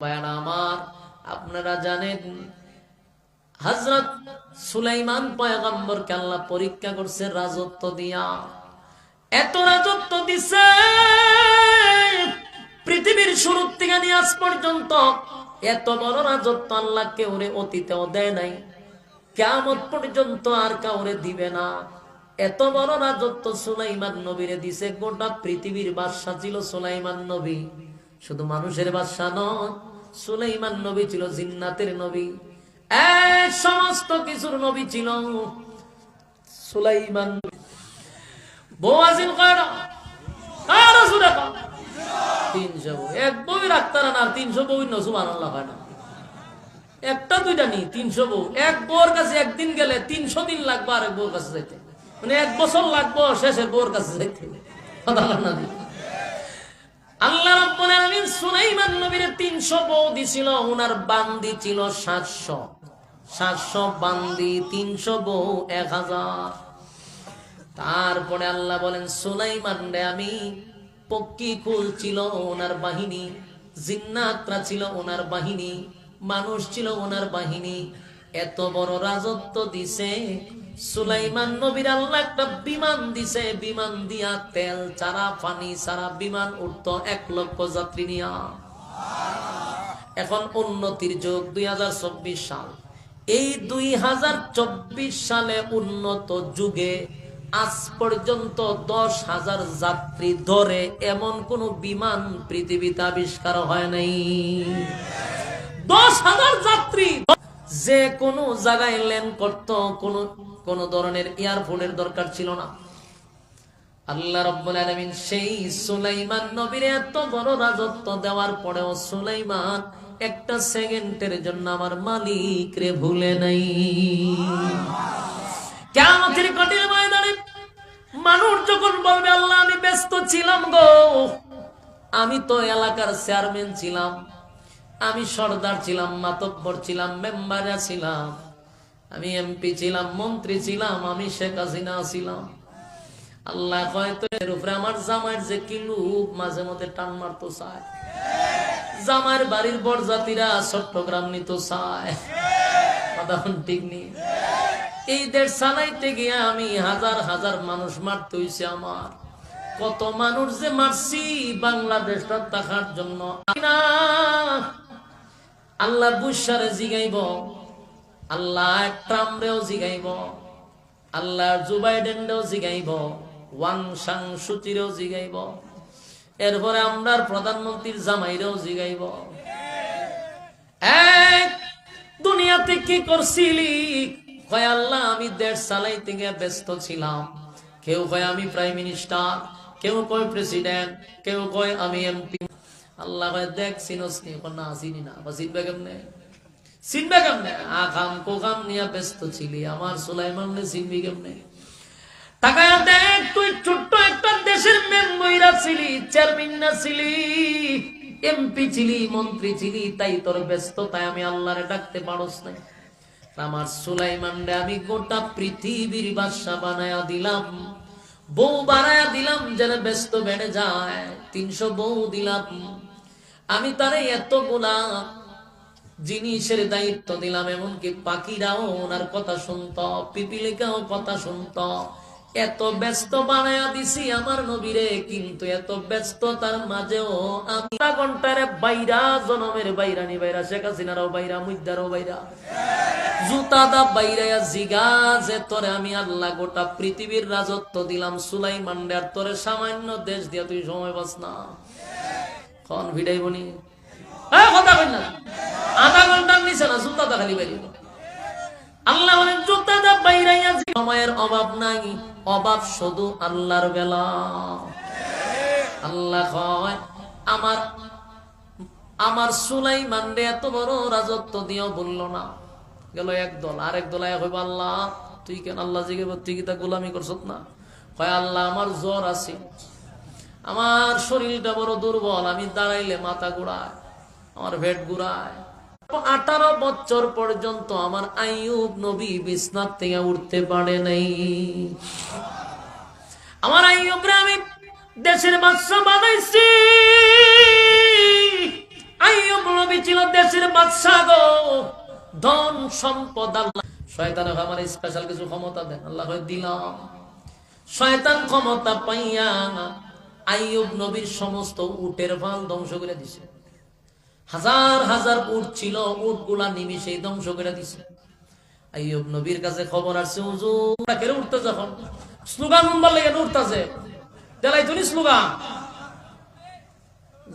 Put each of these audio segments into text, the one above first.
বায়ান আমার, আপনারা জানেন হজরত সুলাইমান পয়গম্বরকে আল্লাহ পরীক্ষা করছে রাজত্ব দিয়া। এত রাজত্ব দিছে, পৃথিবীর শুরু থেকে নিয়ে আজ পর্যন্ত এত বড় রাজত্ব আল্লাহ কেউরে অতীতেও দেয় নাই। কেমন পর্যন্ত আর কাউরে দিবে না। এত বড় রাজত্ব সুলাইমান নবীরে দিছে, গোটা পৃথিবীর বাদশা ছিল সুলাইমান নবী। শুধু মানুষের বাদশা নয় সুলাইমান নবী ছিল, জিন্নাতের নবী। সমস্ত কিছুর নবী ছিল সুলাইমান। তিনশো। এক বই একটা, দুইটা নি এক কাছে একদিন গেলে দিন কাছে যাইতে। মানে এক বছর লাগবো শেষের বউর কাছে যাইতে। আল্লাহ রাব্বুল আলামিন সুলাইমান নবীর 300 বউ দিছিল ওনার বান্দি ছিল 700 700 বান্দি 300 বউ 1000 তারপরে আল্লাহ বলেন, সুলাইমান রে, আমি পক্কি কুল ছিল ওনার বাহিনী, জিন্নাতরা ছিল ওনার বাহিনী, মানুষ ছিল ওনার বাহিনী। এত বড় রাজত্ব দিছে সুলাইমান নবীর আল্লাহ একটা বিমান দিছে, বিমান দিয়া তেল, চারা, পানি, সারা বিমান উঠত এক লক্ষ যাত্রী নিয়া। এখন উন্নতির যুগ, দুই সাল। এই দুই হাজার চব্বিশ সালে উন্নত যুগে আজ পর্যন্ত দশ হাজার যাত্রী ধরে এমন কোন বিমান পৃথিবীতে আবিষ্কার হয় নাই। দশ হাজার যাত্রী যে কোনো জায়গায় ল্যান্ড করত, কোন কোন ধরনের এয়ারফোনের দরকার ছিল না। আল্লাহ রব্বুল আলামিন সেই সুলাইমান নবীর এত বড় রাজত্ব দেওয়ার পরেও সুলাইমান একটা সেকেন্ডের জন্য আমার মালিক রে ভুলে নাই। কিয়ামতের কঠিন ময়দানে মানুষ যখন বলবে, আল্লাহ, আমি ব্যস্ত ছিলাম গো। আমি তো এলাকার চেয়ারম্যান ছিলাম। আমি সর্দার ছিলাম, মাতব্বর ছিলাম, মেম্বারে ছিলাম, আমি এমপি ছিলাম, মন্ত্রী ছিলাম, আমি শেখ হাসিনা ছিলাম। আল্লাহ হয়তো এর উপরে আমার জামাইয়ের যে কিলু মাঝে মধ্যে টান মারতো চায়। জামাইয়ের বাড়ির বরজাতিরা চট্টগ্রাম নিত চায়। ঠিক নেই। এই দেশ চালাইতে গিয়ে আমি হাজার হাজার মানুষ মারতে হইছে আমার। কত মানুষ যে মারছি, বাংলাদেশটা দেখার জন্য না। আল্লাহ বুসারে জিগাইব, আল্লাহ ট্রাম্পরেও জিগাইব, আল্লাহ জুবাইডেনরেও জিগাইব, ওয়াং সাং সুচিরেও জিগাইব, এরপরে আমরার প্রধানমন্ত্রীর জামাইরেও জিগাইব। এক দুনিয়াতে কি করছিলি? কয়, আল্লাহ, আমি দেশ চালাইতে গিয়ে ব্যস্ত ছিলাম। কেউ কয়, আমি প্রাইম মিনিস্টার, কেউ কয় প্রেসিডেন্ট, কেউ কয়, আমি এমপি। আল্লাহ দেখ চিনস নি না, চিনি না। বা চিনবে কেমনে? চিনবে কেমনে? আকাম কোকাম নিয়ে ব্যস্ত ছিলি, আমার সুলাইমান চিনবি কেমনে? তাকায় দেখ, তুই একটা দেশের ছিলি ছিলি, এমপি ছিলি, মন্ত্রী ছিলি, তাই তোর আমি ডাকতে পারস আমার আমি গোটা পৃথিবীর বাদশা বানায়া দিলাম, বউ বানায়া দিলাম, যেন ব্যস্ত বেড়ে যায়। তিনশো বউ দিলাম। আমি তারে এত গোলাম, জিনিসের দায়িত্ব দিলাম, এমনকি পাখিরাও ওনার কথা শুনত, পিপিলিকাও কথা শুনত। এত ব্যস্ত বানায়া দিছি আমার নবীরে, কিন্তু এত ব্যস্ততার মাঝেও আধা ঘন্টারে বাইরা, জনমের বাইরা নি বাইরা, শেখ হাসিনারও বাইরা মুদ্দারও বাইরা। জুতা দা বাইরায়া জিগা যে তোরে আমি আল্লাহ গোটা পৃথিবীর রাজত্ব দিলাম সুলাই মান্ডার তোরে সামান্য দেশ দিয়া তুই সময় বাস না। কন ভিড়াইবনি হ্যাঁ কথা কই না। আধা ঘণ্টার নিচে না, জুতা দা খালি বাইরে আল্লাহ বলেন, জুতা দা বাইরাইয়া সময়ের অভাব নাই, অভাব শুধু আল্লাহর বেলা। আল্লাহ কয়, আমার আমার সুলাই মান্ডে এত বড় রাজত্ব দিয়েও বলল না। গেল এক দল, আরেক দল এক আল্লাহ, তুই কেন আল্লাহ জিগে তুই কি তা গোলামি করছত না? কয়, আল্লাহ, আমার জ্বর আছে। আমার শরীরটা বড় দুর্বল, আমি দাঁড়াইলে মাথা ঘুরায়, আমার ভেট ঘুরায়। আঠারো বছর পর্যন্ত আমার আইয়ুব নবী বিছনার থেকে উঠতে পারে নাই। আমার আইয়ুবরে আমি দেশের বাদশা বানাইছি। আইয়ুব নবী ছিল দেশের বাদশা গো। ধন সম্পদ আল্লাহ। শয়তান আমার স্পেশাল কিছু ক্ষমতা দেন, আল্লাহ দিলাম। শয়তান ক্ষমতা পাইয়া আইয়ুব নবীর সমস্ত উটের ভালো ধ্বংস করে দিছে। হাজার হাজার উট ছিল উটগুলা নিমিশেই ধ্বংস করে দিছে। আইয়ুব নবীর কাছে খবর আসছে, হুজুর কেড়ে উঠতে যখন স্লোগান লেগে উঠতেছে। দেলাই তুমি স্লোগান।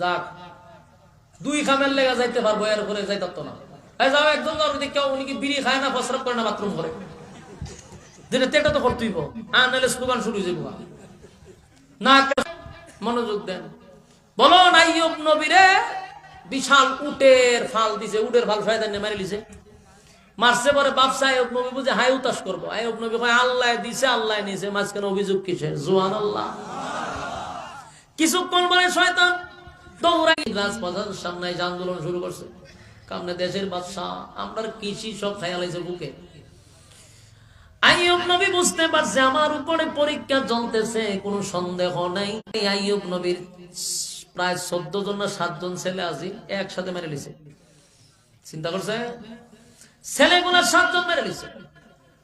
যাক, দুই খামের লেগে যাইতে পারব, এর করে না। যাও যাও না না তেটা তো হ্যাঁ হয়ে যাব না মনোযোগ দেন। বলো আইয়ুব নবীরে, বিশাল উটের ফাল দিছে, উটের ফাল শয়তান মারি লিছে। মারছে পরে বাপসা আয়ব নবী বুঝে হাই উতাস করব। আয়ব নবী কয়, আল্লাহ দিছে, আল্লাহ নিছে, মাঝখানে অভিযোগ কিসে জোয়ান আল্লাহ কিছুক্ষণ পরে শয়তান দৌড়াই রাজপ্রধানের সামনে আন্দোলন শুরু করছে। কামনে দেশের বাদশাহ আমরা কৃষি সব খায়ালাইছে বুকে। আইয়ুব নবী বুঝতে পারছে, আমার উপরে পরীক্ষা চলতেছে, কোনো সন্দেহ নাই। আইয়ুব নবীর প্রায় চোদ্দ জন না সাতজন ছেলে আছে, একসাথে মেরে লিছে চিন্তা করছে? ছেলেগুলা সাতজন মেরে লিছে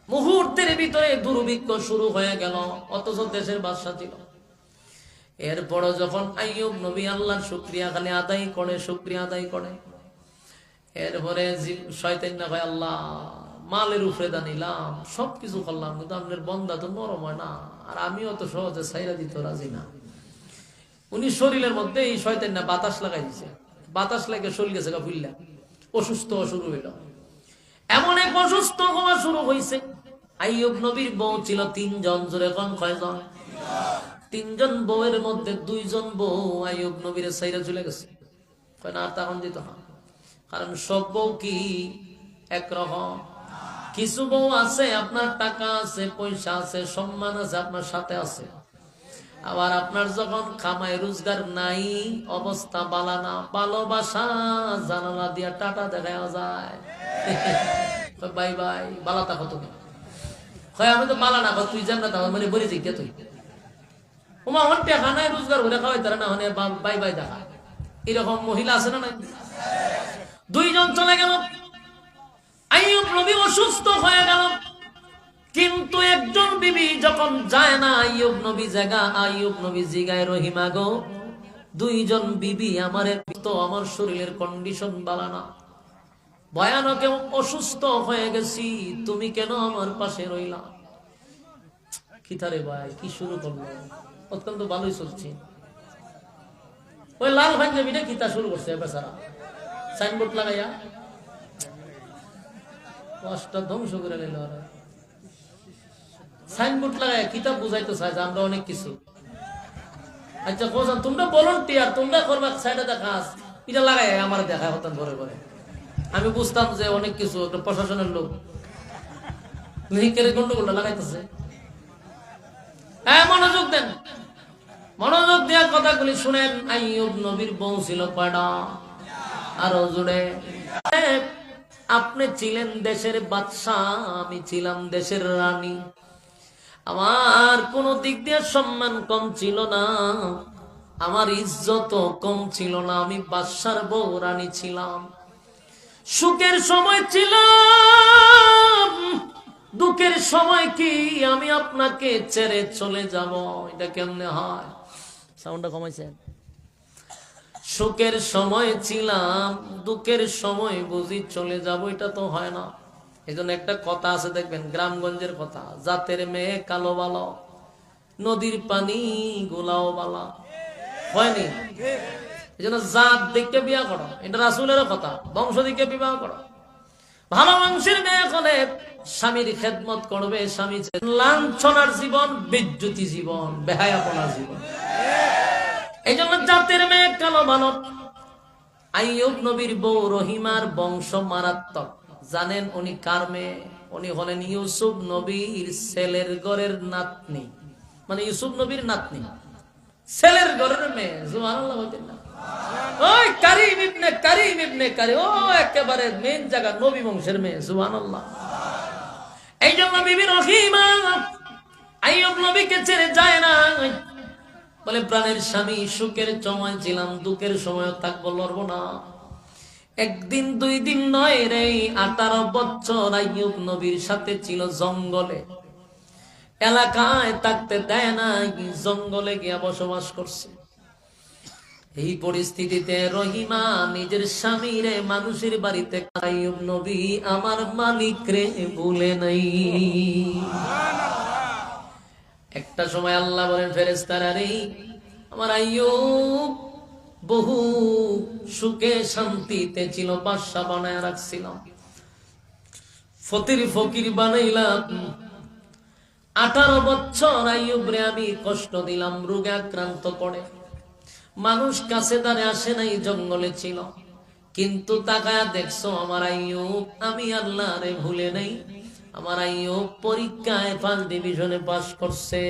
মুহূর্তের ভিতরে দুর্ভিক্ষ শুরু হয়ে গেল, অথচ দেশের বাদশা ছিল। এরপরও যখন আইয়ুব নবী আল্লাহর শুক্রিয়া খালি আদায় করে, শুক্রিয়া আদায় করে, এরপরে শয়তান ভাই আল্লাহ মালের উপরে দা নিলাম, সবকিছু করলাম, কিন্তু আপনার বন্দা তো নরম হয় না। আর আমিও তো সহজে সাইরা দিতে রাজি না। উনি শরীরের মধ্যে এই শয়তান না, বাতাস লাগাই দিছে। বাতাস লাগে শরীর গেছে গা ফুললা অসুস্থ শুরু হইল। এমন এক অসুস্থ হওয়া শুরু হয়েছে আইয়ুব নবীর বউ ছিল তিনজন, জোরে কোন কয়জন? তিনজন বউয়ের মধ্যে দুইজন বউ আইয়ুব নবীর সাইরা চলে গেছে। কয় না, আর তখন কারণ সব বউ কি একরকম? কিছু বউ আছে, আপনার টাকা আছে, পয়সা আছে, সম্মান আছে, আপনার সাথে আছে। আবার আপনার যখন খামায় রোজগার নাই, অবস্থা বালানা ভালোবাসা, জানালা দিয়া টাটা দেখা যায়। বাই বাই বালাতা কত হয় আমি তো বালা না তুই জান না মানে বলে দিকে তুই। আমার টাকা নাই, রোজগার করে খাওয়াই তারা না, হলে বা- বাই বাই দেখা। এরকম মহিলা আছে না নাই? দুইজন চলে গেল। অসুস্থ হয়ে গেল কিন্তু একজন বিবি যখন যায় না, আইয়ুব নবী জায়গা আইয়ুব নবী জিগায় রহিমা গো দুইজন বিবি আমার তো আমার শরীরের কন্ডিশন বালা না। ভয়ানক অসুস্থ হয়ে গেছি, তুমি কেন আমার পাশে রইলা? কিতারে ভাই, কি শুরু করল? অত্যন্ত ভালোই চলছে। ওই লাল পাঞ্জাবিটা কিতা শুরু করছে বেচারা সাইনবোর্ড লাগাইয়া। ধ্বংস করে ওরা। সাইনবোর্ড লাগাইয়া কিতাব বুঝাইতে চাই আমরা অনেক কিছু। আচ্ছা কোথাও তোমরা তোমরা করবা, সাইডে দেখা এটা লাগাই আমার দেখা ঘরে ঘরে। আমি বুঝতাম যে অনেক কিছু, একটা প্রশাসনের লোক। গন্ডগোলটা লাগাইতেছে। হ্যাঁ মনোযোগ দেন। মনোযোগ দেওয়ার কথাগুলি শুনেন। আইয়ুব নবীর বউ ছিল কয়টা? আরও জুড়ে আপনি ছিলেন দেশের বাদশাহ, আমি ছিলাম দেশের রানী। আমার কোন দিক দিয়ে সম্মান কম ছিল না, আমার ইজ্জত কম ছিল না, আমি বাদশার বউ, রানী ছিলাম। সুখের সময় ছিলাম, দুঃখের সময় কি আমি আপনাকে ছেড়ে চলে যাব? এটা কেমনে হয়? সাউন্ডটা কমাইছেন। সুখের সময় ছিলাম, দুঃখের সময় বুঝি চলে যাব, এটা তো হয় না। এই একটা কথা আছে, দেখবেন, গ্রামগঞ্জের কথা, জাতের মেয়ে কালো বালো, নদীর পানি গোলাও বালা। হয়নি? এই জন্য জাত দেখে বিয়া করো, এটা রাসুলের কথা, বংশ দিকে বিবাহ করো। ভালো মাংসের মেয়ে হলে স্বামীর খেদমত করবে, স্বামী লাঞ্ছনার জীবন, বিদ্যুতি জীবন, বেহায়াপনার জীবন। এই জন্য জাতের মেয়ে কালো আইয়ুব নবীর বউ রহিমার বংশ মারাত্মক। জানেন উনি কার মেয়ে? উনি হলেন ইউসুফ নবীর ছেলের ঘরের নাতনি। মানে ইউসুফ নবীর নাতনি। ছেলের মেয়ে ওই একেবারে নবী বংশের মেয়ে এই জন্য আইয়ুব নবীকে ছেড়ে যায় না। বলে, প্রাণের স্বামী সুখের সময় ছিলাম, দুঃখের সময় থাকব, লড়বো না। একদিন, দুই দিন নয় রে, আঠারো বছর আইয়ুব নবীর সাথে ছিল জঙ্গলে। এলাকায় থাকতে দেয় না জঙ্গলে গিয়া বসবাস করছে। এই পরিস্থিতিতে রহিমা নিজের স্বামীরে মানুষের বাড়িতে আইয়ুব নবী, আমার মালিক রে, ভুলে নাই। একটা সময় আল্লাহ বলেন ফেরেস্তারা রে আমার আইয়ুব বহু সুখে শান্তিতে ছিল বাসা বানায় রাখছিলাম। ফতির ফকির বানাইলাম। আঠারো বছর আইয়ুবরে আমি কষ্ট দিলাম, রোগে আক্রান্ত করে। মানুষ কাছে তারে আসে নাই, জঙ্গলে ছিল। কিন্তু তাকায় দেখছ, আমার আইয়ুব, আমি আল্লাহ রে ভুলে নাই। আমার আইও পরীক্ষায় ফার্স্ট ডিভিশনে পাশ করছে।